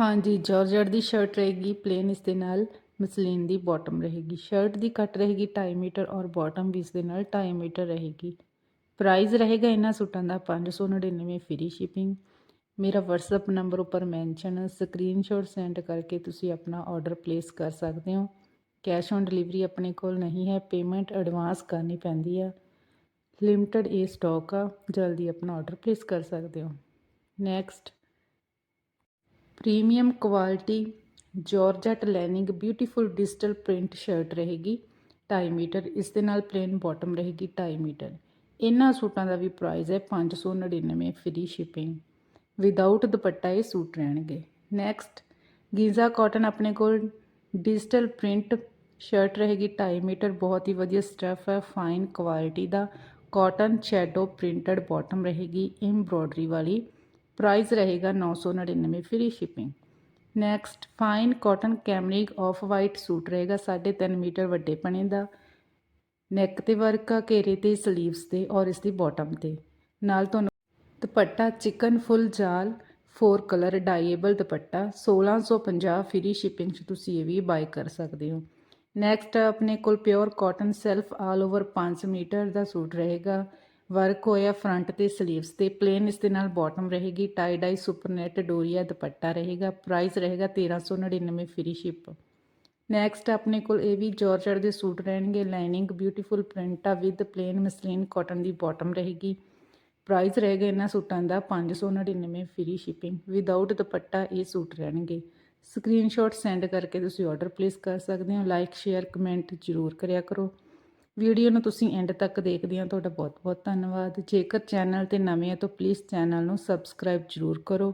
ਹਾਂਜੀ, ਜਾਰਜਟ ਦੀ ਸ਼ਰਟ ਰਹੇਗੀ ਪਲੇਨ ਇਸ ਦੇ ਨਾਲ ਮਸਲੀਨ ਦੀ ਬਾਟਮ ਰਹੇਗੀ। ਸ਼ਰਟ ਦੀ ਕੱਟ ਰਹੇਗੀ 2.5 ਮੀਟਰ ਔਰ ਬਾਟਮ ਵੀ ਇਸ ਦੇ ਨਾਲ 2.5 ਮੀਟਰ ਰਹੇਗੀ। ਪ੍ਰਾਈਸ ਰਹੇਗਾ ਇਹਨਾਂ ਸੂਟਾਂ ਦਾ 599 ਫ੍ਰੀ ਸ਼ਿਪਿੰਗ ਮੇਰਾ WhatsApp ਨੰਬਰ ਉੱਪਰ ਮੈਂਸ਼ਨ ਸਕਰੀਨਸ਼ਾਟ ਸੈਂਡ ਕਰਕੇ ਤੁਸੀਂ ਆਪਣਾ ਆਰਡਰ ਪਲੇਸ ਕਰ ਸਕਦੇ ਹੋ। ਕੈਸ਼ ਔਨ ਡਿਲੀਵਰੀ ਆਪਣੇ ਕੋਲ ਨਹੀਂ ਹੈ ਪੇਮੈਂਟ ਐਡਵਾਂਸ ਕਰਨੀ ਪੈਂਦੀ ਆ। ਲਿਮਟਿਡ ਇਹ ਸਟਾਕ ਆ, ਜਲਦੀ ਆਪਣਾ ਆਰਡਰ ਪਲੇਸ ਕਰ ਸਕਦੇ ਹੋ। Next premium quality georgette lining beautiful digital print shirt ਰਹੇਗੀ 2.5 ਮੀਟਰ। ਇਸ ਦੇ ਨਾਲ ਪਲੇਨ ਬਾਟਮ ਰਹੇਗੀ 2.5 ਮੀਟਰ। ਇਹਨਾਂ ਸੂਟਾਂ ਦਾ ਵੀ ਪ੍ਰਾਈਸ ਹੈ 599 ਫ੍ਰੀ ਸ਼ਿਪਿੰਗ ਵਿਦਆਊਟ ਦੁਪੱਟਾ ਇਹ ਸੂਟ ਰਹਿਣਗੇ। ਨੈਕਸਟ ਗੀਜ਼ਾ ਕਾਟਨ ਆਪਣੇ ਕੋਲ ਡਿਜੀਟਲ ਪ੍ਰਿੰਟ ਸ਼ਰਟ ਰਹੇਗੀ 2.5 ਮੀਟਰ। ਬਹੁਤ ਹੀ ਵਧੀਆ ਸਟਫ ਹੈ ਫਾਈਨ ਕੁਆਲਿਟੀ ਦਾ। ਕਾਟਨ ਸ਼ੈਡੋ ਪ੍ਰਿੰਟਡ ਬਾਟਮ ਰਹੇਗੀ ਐਮਬ੍ਰੋਇਡਰੀ ਵਾਲੀ। ਪ੍ਰਾਈਸ ਰਹੇਗਾ 999 free shipping next fine cotton cambric off white suit ਰਹੇਗਾ 3.5 ਮੀਟਰ ਵੱਡੇ ਪਣੇ ਦਾ। ਨੈਕ ਤੇ ਵਰਕ ਆ, ਘੇਰੇ ਤੇ ਸਲੀਵਸ ਤੇ ਔਰ ਇਸ ਦੀ ਬਾਟਮ ਤੇ। ਨਾਲ ਤੁਹਾਨੂੰ ਦੁਪੱਟਾ ਚਿਕਨ ਫੁੱਲ ਜਾਲ 4 colour dyeable dupatta 1650 free shipping 'ਚ ਤੁਸੀਂ ਇਹ ਵੀ ਬਾਈ ਕਰ ਸਕਦੇ ਹੋ। ਨੈਕਸਟ ਆਪਣੇ ਕੋਲ pure cotton self all over 5 metre ਦਾ ਸੂਟ ਰਹੇਗਾ। ਵਰਕ ਹੋਇਆ ਫਰੰਟ ਤੇ ਸਲੀਵਸ ਤੇ, ਪਲੇਨ ਇਸ ਦੇ ਨਾਲ ਬਾਟਮ ਰਹੇਗੀ ਟਾਈ ਡਾਈ ਸੁਪਰਨੈਟ ਡੋਰੀਆ, ਦੁਪੱਟਾ ਰਹੇਗਾ ਪ੍ਰਾਈਸ ਰਹੇਗਾ 1399 ਫ੍ਰੀ ਸ਼ਿਪ ਨੈਕਸਟ ਆਪਣੇ ਕੋਲ ਇਹ ਵੀ ਜਾਰਜਟ ਦੇ ਸੂਟ ਰਹਿਣਗੇ ਲਾਈਨਿੰਗ ਬਿਊਟੀਫੁਲ ਪ੍ਰਿੰਟ ਆ ਵਿਦ ਪਲੇਨ ਮਸਲੀਨ ਕਾਟਨ ਦੀ ਬਾਟਮ ਰਹੇਗੀ। ਪ੍ਰਾਈਸ ਰਹੇਗਾ ਇਹਨਾਂ ਸੂਟਾਂ ਦਾ 599 ਫ੍ਰੀ ਸ਼ਿਪਿੰਗ ਵਿਦਆਊਟ ਦੁਪੱਟਾ ਇਹ ਸੂਟ ਰਹਿਣਗੇ। ਸਕਰੀਨਸ਼ਾਟ ਸੈਂਡ ਕਰਕੇ ਤੁਸੀਂ ਆਰਡਰ ਪਲੇਸ ਕਰ ਸਕਦੇ ਹੋ। ਲਾਈਕ ਸ਼ੇਅਰ ਕਮੈਂਟ ਜ਼ਰੂਰ ਕਰਿਆ ਕਰੋ। ਵੀਡੀਓ ਨੂੰ ਤੁਸੀਂ ਐਂਡ ਤੱਕ ਦੇਖਦੇ ਹੋ। ਤੁਹਾਡਾ ਬਹੁਤ ਬਹੁਤ ਧੰਨਵਾਦ। ਜੇਕਰ ਚੈਨਲ ਤੇ ਨਵੇਂ ਹੋ ਤਾਂ ਪਲੀਜ਼ ਚੈਨਲ ਨੂੰ ਸਬਸਕ੍ਰਾਈਬ ਜ਼ਰੂਰ ਕਰੋ।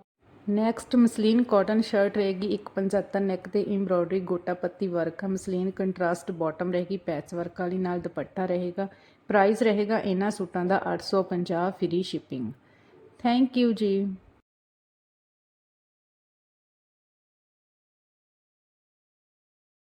ਨੈਕਸਟ ਮਸਲੀਨ ਕਾਟਨ ਸ਼ਰਟ ਰਹੇਗੀ 175 ਨੈਕ ਤੇ ਐਮਬ੍ਰੋਇਡਰੀ ਗੋਟਾ ਪੱਤੀ ਵਰਕ ਆ। ਮਸਲੀਨ ਕੰਟਰਾਸਟ ਬਾਟਮ ਰਹੇਗੀ ਪੈਚ ਵਰਕ ਵਾਲੀ, ਨਾਲ ਦੁਪੱਟਾ ਰਹੇਗਾ। ਪ੍ਰਾਈਸ ਰਹੇਗਾ ਇਹਨਾਂ ਸੂਟਾਂ ਦਾ 850 ਫ੍ਰੀ ਸ਼ਿਪਿੰਗ ਥੈਂਕ ਯੂ ਜੀ।